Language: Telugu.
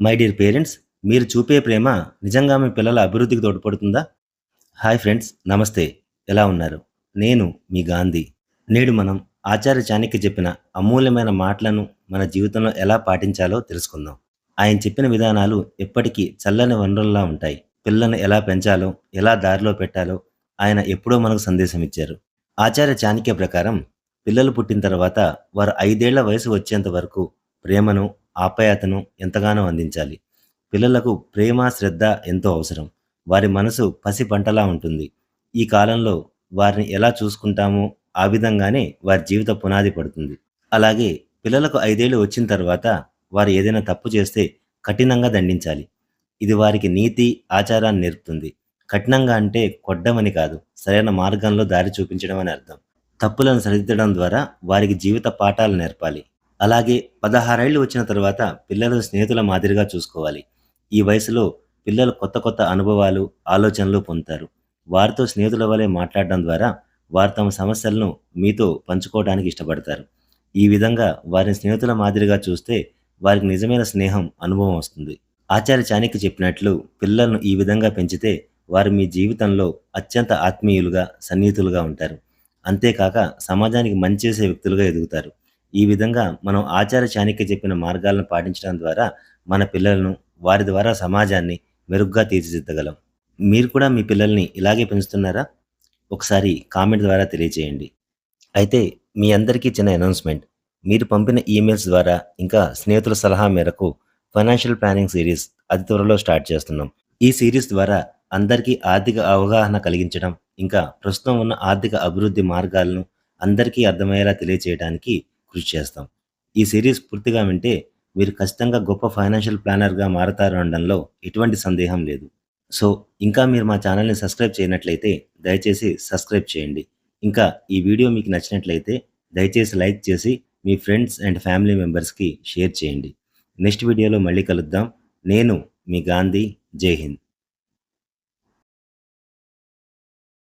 మై డియర్ పేరెంట్స్ మీరు చూపే ప్రేమ నిజంగా మీ పిల్లల అభివృద్ధికి తోడ్పడుతుందా? హాయ్ ఫ్రెండ్స్ నమస్తే. ఎలా ఉన్నారు? నేను మీ గాంధీ. నేడు మనం ఆచార్య చాణక్య చెప్పిన అమూల్యమైన మాటలను మన జీవితంలో ఎలా పాటించాలో తెలుసుకుందాం. ఆయన చెప్పిన విధానాలు ఎప్పటికీ చల్లని వనరుల్లా ఉంటాయి. పిల్లలను ఎలా పెంచాలో ఎలా దారిలో పెట్టాలో ఆయన ఎప్పుడో మనకు సందేశం ఇచ్చారు. ఆచార్య చాణక్య ప్రకారం పిల్లలు పుట్టిన తర్వాత వారు ఐదేళ్ళ వయసు వచ్చేంత వరకు ప్రేమను ఆప్యాయతను ఎంతగానో అందించాలి. పిల్లలకు ప్రేమ శ్రద్ధ ఎంతో అవసరం. వారి మనసు పసి పంటలా ఉంటుంది. ఈ కాలంలో వారిని ఎలా చూసుకుంటామో ఆ విధంగానే వారి జీవిత పునాది పడుతుంది. అలాగే పిల్లలకు ఐదేళ్ళు వచ్చిన తర్వాత వారు ఏదైనా తప్పు చేస్తే కఠినంగా దండించాలి. ఇది వారికి నీతి ఆచారాన్ని నేర్పుతుంది. కఠినంగా అంటే కొట్టమని కాదు సరైన మార్గంలో దారి చూపించడం అని అర్థం. తప్పులను సరిదిద్దడం ద్వారా వారికి జీవిత పాఠాలు నేర్పాలి. అలాగే పదహారేళ్ళు వచ్చిన తర్వాత పిల్లలు స్నేహితుల మాదిరిగా చూసుకోవాలి. ఈ వయసులో పిల్లలు కొత్త కొత్త అనుభవాలు ఆలోచనలు పొందుతారు. వారితో స్నేహితుల వలె మాట్లాడడం ద్వారా వారు తమ సమస్యలను మీతో పంచుకోవడానికి ఇష్టపడతారు. ఈ విధంగా వారిని స్నేహితుల మాదిరిగా చూస్తే వారికి నిజమైన స్నేహం అనుభవం వస్తుంది. ఆచార్య చాణక్య చెప్పినట్లు పిల్లలను ఈ విధంగా పెంచితే వారు మీ జీవితంలో అత్యంత ఆత్మీయులుగా సన్నిహితులుగా ఉంటారు. అంతేకాక సమాజానికి మంచి చేసే వ్యక్తులుగా ఎదుగుతారు. ఈ విధంగా మనం ఆచార్య చాణక్య చెప్పిన మార్గాలను పాటించడం ద్వారా మన పిల్లలను వారి ద్వారా సమాజాన్ని మెరుగ్గా తీర్చిదిద్దగలం. మీరు కూడా మీ పిల్లల్ని ఇలాగే పెంచుతున్నారా? ఒకసారి కామెంట్ ద్వారా తెలియచేయండి. అయితే మీ అందరికీ చిన్న అనౌన్స్మెంట్. మీరు పంపిన ఈమెయిల్స్ ద్వారా ఇంకా స్నేహితుల సలహా మేరకు ఫైనాన్షియల్ ప్లానింగ్ సిరీస్ అతి త్వరలో స్టార్ట్ చేస్తున్నాం. ఈ సిరీస్ ద్వారా అందరికీ ఆర్థిక అవగాహన కలిగించడం ఇంకా ప్రస్తుతం ఉన్న ఆర్థిక అభివృద్ధి మార్గాలను అందరికీ అర్థమయ్యేలా తెలియచేయడానికి కృషి చేస్తాం. ఈ సిరీస్ పూర్తిగా వింటే మీరు ఖచ్చితంగా గొప్ప ఫైనాన్షియల్ ప్లానర్గా మారతారు అనడంలో ఎటువంటి సందేహం లేదు. సో ఇంకా మీరు మా ఛానల్ని సబ్స్క్రైబ్ చేయనట్లయితే దయచేసి సబ్స్క్రైబ్ చేయండి. ఇంకా ఈ వీడియో మీకు నచ్చినట్లయితే దయచేసి లైక్ చేసి మీ ఫ్రెండ్స్ అండ్ ఫ్యామిలీ మెంబర్స్కి షేర్ చేయండి. నెక్స్ట్ వీడియోలో మళ్ళీ కలుద్దాం. నేను మీ గాంధీ. జై హింద్.